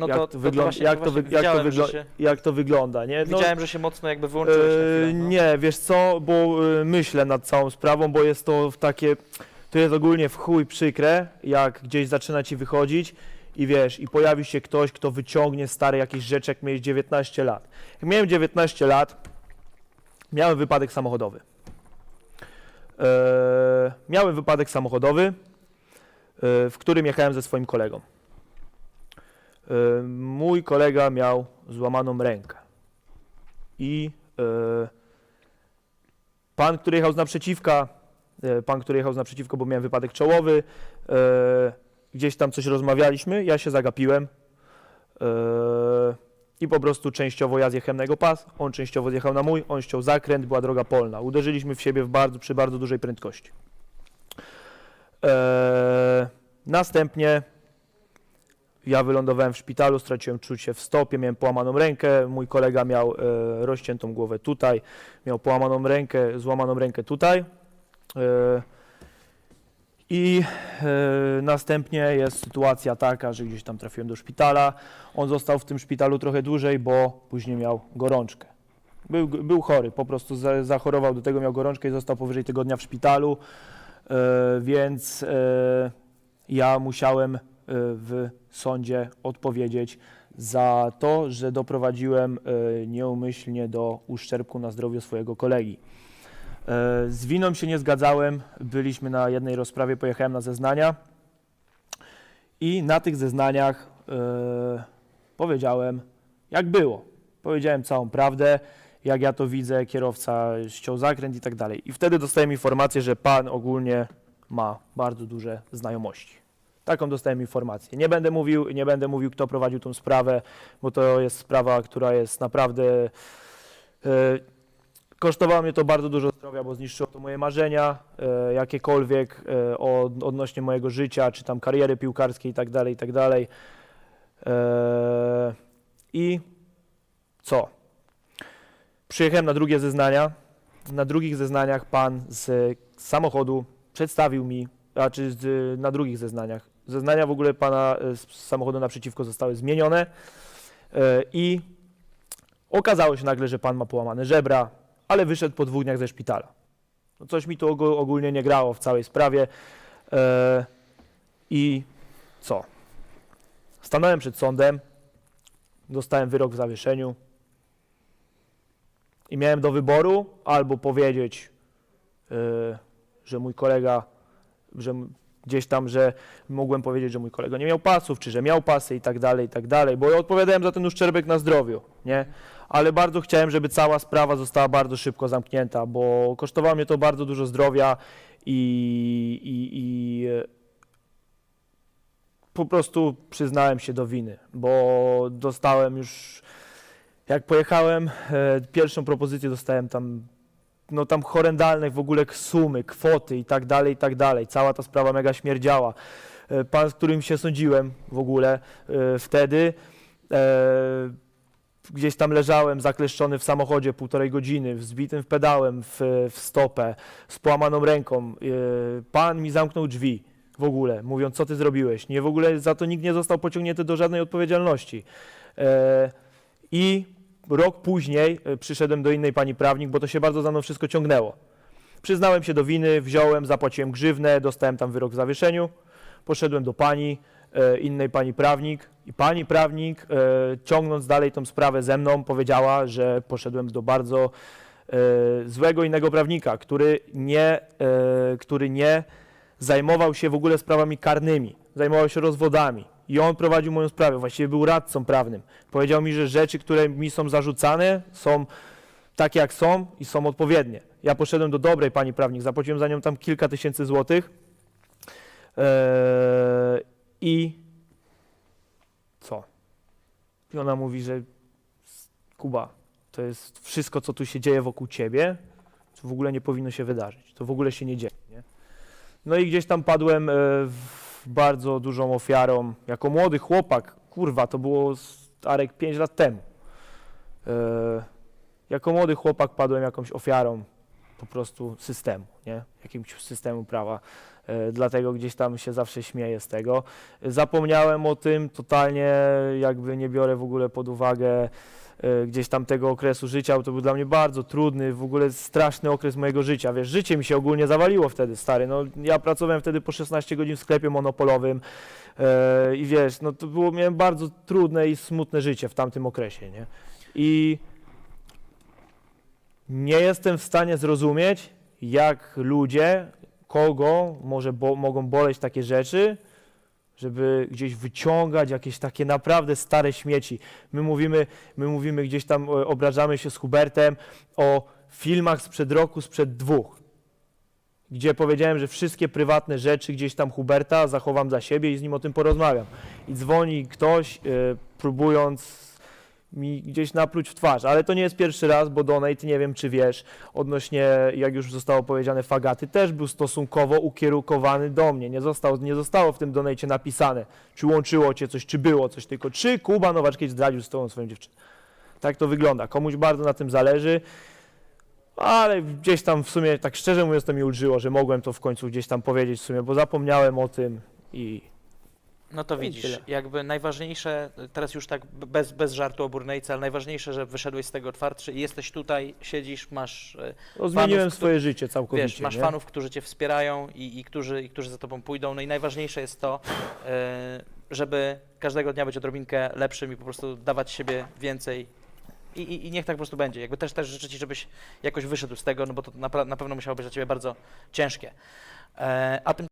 No jak to, to, to, wygląda, właśnie, jak, to to, wy- jak, to wyglo- się, jak to wygląda, nie? No, widziałem, że się mocno jakby wyłączyłeś na e, chwilę. No. Nie, wiesz co, bo e, myślę nad całą sprawą, bo jest to w takie, to jest ogólnie w chuj przykre, jak gdzieś zaczyna ci wychodzić i wiesz, i pojawi się ktoś, kto wyciągnie stare jakieś rzeczy, jak miałeś 19 lat. Jak miałem 19 lat, miałem wypadek samochodowy. E, miałem wypadek samochodowy, w którym jechałem ze swoim kolegą. E, mój kolega miał złamaną rękę. I e, pan, który jechał z naprzeciwka, e, pan, który jechał z naprzeciwko, bo miałem wypadek czołowy, gdzieś tam coś rozmawialiśmy, ja się zagapiłem i po prostu częściowo ja zjechałem na jego pas, on częściowo zjechał na mój, on ściął zakręt, była droga polna. Uderzyliśmy w siebie w bardzo, przy bardzo dużej prędkości. Następnie ja wylądowałem w szpitalu, straciłem czucie w stopie, miałem połamaną rękę, mój kolega miał e, rozciętą głowę tutaj, miał połamaną rękę, złamaną rękę tutaj. E, I e, następnie jest sytuacja taka, że gdzieś tam trafiłem do szpitala. On został w tym szpitalu trochę dłużej, bo później miał gorączkę. Był, był chory, po prostu za, zachorował do tego, miał gorączkę i został powyżej tygodnia w szpitalu, e, więc e, ja musiałem w sądzie odpowiedzieć za to, że doprowadziłem e, nieumyślnie do uszczerbku na zdrowiu swojego kolegi. E, Z winą się nie zgadzałem, byliśmy na jednej rozprawie, pojechałem na zeznania i na tych zeznaniach powiedziałem, jak było. Powiedziałem całą prawdę, jak ja to widzę, kierowca ściął zakręt i tak dalej. I wtedy dostałem informację, że pan ogólnie ma bardzo duże znajomości. Taką dostałem informację. Nie będę mówił, nie będę mówił, kto prowadził tą sprawę, bo to jest sprawa, która jest naprawdę. E, kosztowało mnie to bardzo dużo zdrowia, bo zniszczyło to moje marzenia, e, jakiekolwiek e, od, odnośnie mojego życia, czy tam kariery piłkarskiej i tak dalej, i tak I co? Przyjechałem na drugie zeznania. Na drugich zeznaniach pan z samochodu przedstawił mi, a czy z, na drugich zeznaniach, zeznania w ogóle pana e, z samochodu naprzeciwko zostały zmienione e, i okazało się nagle, że pan ma połamane żebra, ale wyszedł po dwóch dniach ze szpitala. No coś mi tu ogó- ogólnie nie grało w całej sprawie e, i co? Stanąłem przed sądem, dostałem wyrok w zawieszeniu i miałem do wyboru albo powiedzieć, że mój kolega, że gdzieś tam, że mogłem powiedzieć, że mój kolega nie miał pasów, czy że miał pasy i tak dalej, i tak dalej, bo ja odpowiadałem za ten uszczerbek na zdrowiu, nie? Ale bardzo chciałem, żeby cała sprawa została bardzo szybko zamknięta, bo kosztowało mnie to bardzo dużo zdrowia i, i, i e, po prostu przyznałem się do winy, bo dostałem już, jak pojechałem, e, pierwszą propozycję dostałem tam, no tam horrendalne w ogóle sumy, kwoty i tak dalej, i tak dalej. Cała ta sprawa mega śmierdziała. E, Pan, z którym się sądziłem w ogóle e, wtedy, e, gdzieś tam leżałem zakleszczony w samochodzie półtorej godziny, wzbitym w pedałem w, w stopę, z połamaną ręką. Pan mi zamknął drzwi w ogóle, mówiąc, co ty zrobiłeś. Nie w ogóle za to nikt nie został pociągnięty do żadnej odpowiedzialności. I rok później e, przyszedłem do innej pani prawnik, bo to się bardzo za mną wszystko ciągnęło. Przyznałem się do winy, wziąłem, zapłaciłem grzywnę, dostałem tam wyrok w zawieszeniu. Poszedłem do pani, e, innej pani prawnik i pani prawnik, e, ciągnąc dalej tą sprawę ze mną, powiedziała, że poszedłem do bardzo złego innego prawnika, który nie, który nie zajmował się w ogóle sprawami karnymi, zajmował się rozwodami. I on prowadził moją sprawę, właściwie był radcą prawnym. Powiedział mi, że rzeczy, które mi są zarzucane, są takie jak są i są odpowiednie. Ja poszedłem do dobrej pani prawnik, zapłaciłem za nią tam kilka tysięcy złotych. Eee, I co? I ona mówi, że Kuba, to jest wszystko, co tu się dzieje wokół ciebie, to w ogóle nie powinno się wydarzyć. To w ogóle się nie dzieje. Nie? No i gdzieś tam padłem e, w bardzo dużą ofiarą. Jako młody chłopak, kurwa, to było Arek 5 lat temu. E, jako młody chłopak padłem jakąś ofiarą po prostu systemu, nie? Jakimś systemu prawa. E, Dlatego gdzieś tam się zawsze śmieję z tego. Zapomniałem o tym totalnie, jakby nie biorę w ogóle pod uwagę gdzieś tam tego okresu życia, bo to był dla mnie bardzo trudny, w ogóle straszny okres mojego życia. Wiesz, życie mi się ogólnie zawaliło wtedy, stary. No, ja pracowałem wtedy po 16 godzin w sklepie monopolowym e, i wiesz, no to było, miałem bardzo trudne i smutne życie w tamtym okresie, nie? I nie jestem w stanie zrozumieć, jak ludzie, kogo może bo, mogą boleć takie rzeczy, żeby gdzieś wyciągać jakieś takie naprawdę stare śmieci. My mówimy, my mówimy gdzieś tam, e, obrażamy się z Hubertem o filmach sprzed roku, sprzed dwóch, gdzie powiedziałem, że wszystkie prywatne rzeczy gdzieś tam Huberta zachowam dla siebie i z nim o tym porozmawiam. I dzwoni ktoś, e, próbując mi gdzieś napluć w twarz, ale to nie jest pierwszy raz, bo Donate, nie wiem czy wiesz, odnośnie, jak już zostało powiedziane, Fagaty, też był stosunkowo ukierunkowany do mnie. Nie, został, nie zostało w tym Donate napisane, czy łączyło cię coś, czy było coś, tylko czy Kuba Nowaczkiewicz zdradził z tobą swoją dziewczynę. Tak to wygląda. Komuś bardzo na tym zależy, ale gdzieś tam w sumie, tak szczerze mówiąc, to mi ulżyło, że mogłem to w końcu gdzieś tam powiedzieć w sumie, bo zapomniałem o tym i No to No widzisz, jakby najważniejsze, teraz już tak bez, bez żartu o Burnejce, ale najważniejsze, że wyszedłeś z tego twardszy i jesteś tutaj, siedzisz, masz, e, no, zmieniłem Fanów, swoje życie całkowicie. wiesz, masz nie? fanów, którzy cię wspierają i, i, którzy, i którzy za tobą pójdą. No i najważniejsze jest to, e, żeby każdego dnia być odrobinkę lepszym i po prostu dawać siebie więcej. I, i, I niech tak po prostu będzie. Jakby też, też życzę ci, żebyś jakoś wyszedł z tego, no bo to napra- na pewno musiało być dla ciebie bardzo ciężkie. E, a tym